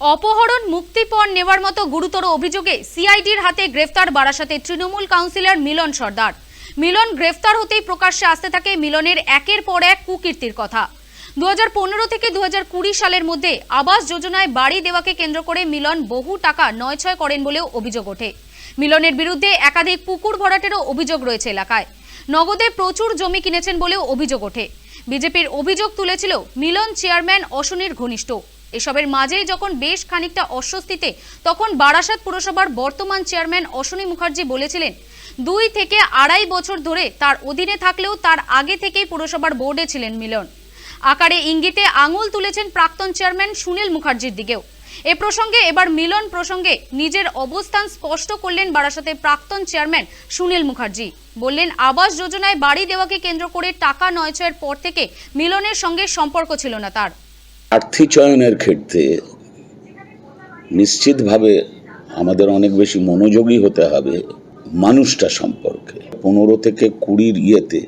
অপহরণ মুক্তিপণ নেওয়ার মতো গুরুতর অভিযোগে সিআইডির হাতে গ্রেফতার বারাসাতে তৃণমূল কাউন্সিলর মিলন সর্দার। মিলন গ্রেফতার হতেই প্রকাশ্যে আসতে থাকে মিলনের একের পর এক কুকীর্তির কথা। দু হাজার পনেরো থেকে দু হাজার কুড়ি সালের মধ্যে আবাস যোজনায় বাড়ি দেওয়াকে কেন্দ্র করে মিলন বহু টাকা নয় ছয় করেন বলেও অভিযোগ ওঠে। মিলনের বিরুদ্ধে একাধিক পুকুর ভরাটেরও অভিযোগ রয়েছে এলাকায়। নগদে প্রচুর জমি কিনেছেন বলেও অভিযোগ ওঠে। বিজেপির অভিযোগ তুলেছিল মিলন চেয়ারম্যান অশনির ঘনিষ্ঠ। এসবের মাঝেই যখন বেশ খানিকটা অস্বস্তিতে, তখন বারাসাত পুরসভার বর্তমান চেয়ারম্যান অশ্বনী মুখার্জি বলেছিলেন, দুই থেকে আড়াই বছর ধরে তার অধীনে থাকলেও তার আগে থেকেই পুরসভার বোর্ডে ছিলেন মিলন। আকারে ইঙ্গিতে আঙুল তুলেছেন প্রাক্তন চেয়ারম্যান সুনীল মুখার্জির দিকেও। এ প্রসঙ্গে এবার মিলন প্রসঙ্গে নিজের অবস্থান স্পষ্ট করলেন বারাসাতের প্রাক্তন চেয়ারম্যান সুনীল মুখার্জি। বললেন, আবাস যোজনায় বাড়ি দেওয়াকে কেন্দ্র করে টাকা নয়ছয়ের পর থেকে মিলনের সঙ্গে সম্পর্ক ছিল না তার। প্রার্থী চয়নের ক্ষেত্রে নিশ্চিতভাবে আমাদের অনেক বেশি মনোযোগী হতে হবে মানুষটা সম্পর্কে। পনেরো থেকে কুড়ির ইয়েতে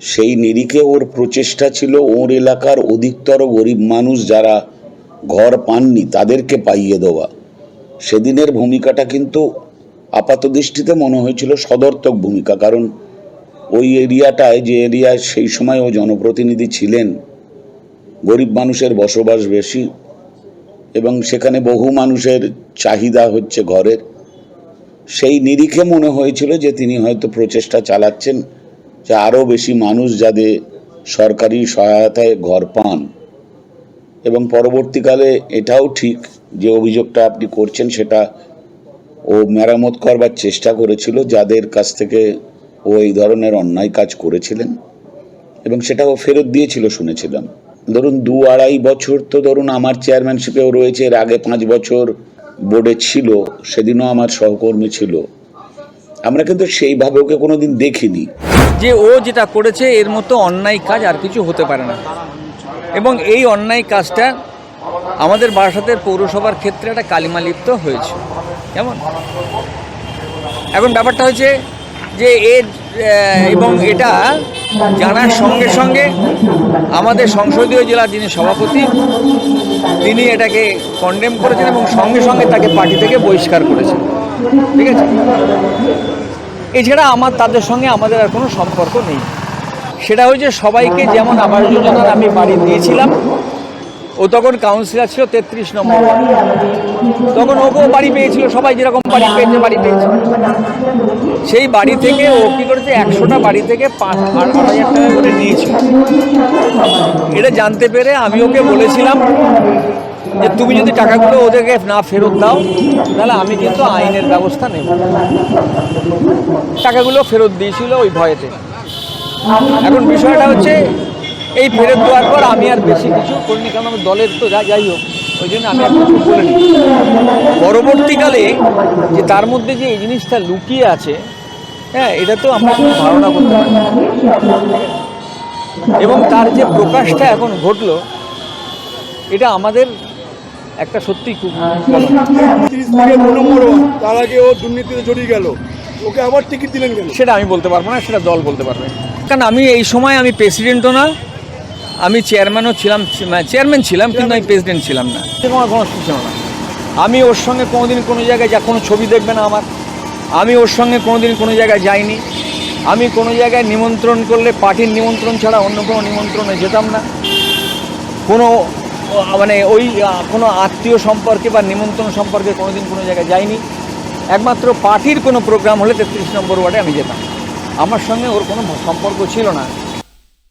সেই নিরিখে ওর প্রচেষ্টা ছিল, ওর এলাকার অধিকতর গরিব মানুষ যারা ঘর পাননি তাদেরকে পাইয়ে দেওয়া। সেদিনের ভূমিকাটা কিন্তু আপাত দৃষ্টিতে মনে হয়েছিল সদর্থক ভূমিকা, কারণ ওই এরিয়াটায় যে এরিয়ায় সেই সময় ও জনপ্রতিনিধি ছিলেন গরিব মানুষের বসবাস বেশি এবং সেখানে বহু মানুষের চাহিদা হচ্ছে ঘরের। সেই নিরিখে মনে হয়েছিল যে তিনি হয়তো প্রচেষ্টা চালাচ্ছেন যে আরও বেশি মানুষ যাদের সরকারি সহায়তায় ঘর পান। এবং পরবর্তীকালে এটাও ঠিক যে অভিযোগটা আপনি করছেন সেটা ও মেরামত করবার চেষ্টা করেছিল, যাদের কাছ থেকে ও এই ধরনের অন্যায় কাজ করেছিলেন এবং সেটা ও ফেরত দিয়েছিল শুনেছিলাম। ধরুন দু আড়াই বছর তো ধরুন আমার চেয়ারম্যানশিপেও রয়েছে, এর আগে পাঁচ বছর বোর্ডে ছিল, সেদিনও আমার সহকর্মী ছিল। আমরা কিন্তু সেইভাবে ওকে কোনো দিন দেখিনি। যে ও যেটা করেছে, এর মতো অন্যায় কাজ আর কিছু হতে পারে না। এবং এই অন্যায় কাজটা আমাদের বারাসাতের পৌরসভার ক্ষেত্রে একটা কালিমালিপ্ত হয়েছে। কেমন? এখন ব্যাপারটা হয়েছে যে এর এবং এটা জানার সঙ্গে সঙ্গে আমাদের সংসদীয় জেলার যিনি সভাপতি, তিনি এটাকে কন্ডেম করেছেন এবং সঙ্গে সঙ্গে তাকে পার্টি থেকে বহিষ্কার করেছেন। ঠিক আছে? এছাড়া আমার, তাদের সঙ্গে আমাদের আর কোনো সম্পর্ক নেই। সেটা হচ্ছে সবাইকে যেমন আবাস যোজনার আমি বাড়ি দিয়েছিলাম ও তখন কাউন্সিলর ছিল তেত্রিশ নম্বর তখন ওকেও বাড়ি পেয়েছিল, সবাই যেরকম বাড়ি পেয়েছে, বাড়ি পেয়েছিল সেই বাড়ি থেকে ও কী করেছে, একশোটা বাড়ি থেকে পাঁচ আট হাজার টাকা করে নিয়েছিল। এটা জানতে পেরে আমি ওকে বলেছিলাম যে, তুমি যদি টাকাগুলো ওদেরকে না ফেরত দাও, তাহলে আমি কিন্তু আইনের ব্যবস্থা নেব। টাকাগুলো ফেরত দিয়েছিল ওই ভয়েতে। এখন বিষয়টা হচ্ছে এই ফেরত দেওয়ার পর আমি আর বেশি কিছু করিনি কারণ আমার দলের তো যা যাই হোক ওই জন্য আমি আর কিছু বলিনি পরবর্তীকালে যে তার মধ্যে যে এই জিনিসটা লুকিয়ে আছে হ্যাঁ এটা তো আমরা ধারণা করতে পারি এবং তার যে প্রকাশটা এখন ঘটলো এটা আমাদের একটা সত্যি খুব কলঙ্ক। তিরিশ থেকে দু নম্বর তার আগে ও দুর্নীতিতে জড়িয়ে গেল ওকে আবার টিকিট দিলেন কেন সেটা আমি বলতে পারব না সেটা দল বলতে পারবে কারণ আমি এই সময় আমি প্রেসিডেন্টও না আমি চেয়ারম্যানও ছিলাম চেয়ারম্যান ছিলাম কিন্তু আমি প্রেসিডেন্ট ছিলাম না। কোনো ছিল না। আমি ওর সঙ্গে কোনোদিন কোনো জায়গায় যা কোনো ছবি দেখবে না আমার। আমি ওর সঙ্গে কোনোদিন কোনো জায়গায় যাইনি। আমি কোনো জায়গায় নিমন্ত্রণ করলে পার্টির নিমন্ত্রণ ছাড়া অন্য কোনো নিমন্ত্রণে যেতাম না। কোনো মানে ওই কোনো আত্মীয় সম্পর্কে বা নিমন্ত্রণ সম্পর্কে কোনোদিন কোনো জায়গায় যাইনি। একমাত্র পার্টির কোনো প্রোগ্রাম হলে তেত্রিশ নম্বর ওয়ার্ডে আমি যেতাম। আমার সঙ্গে ওর কোনো সম্পর্ক ছিল না।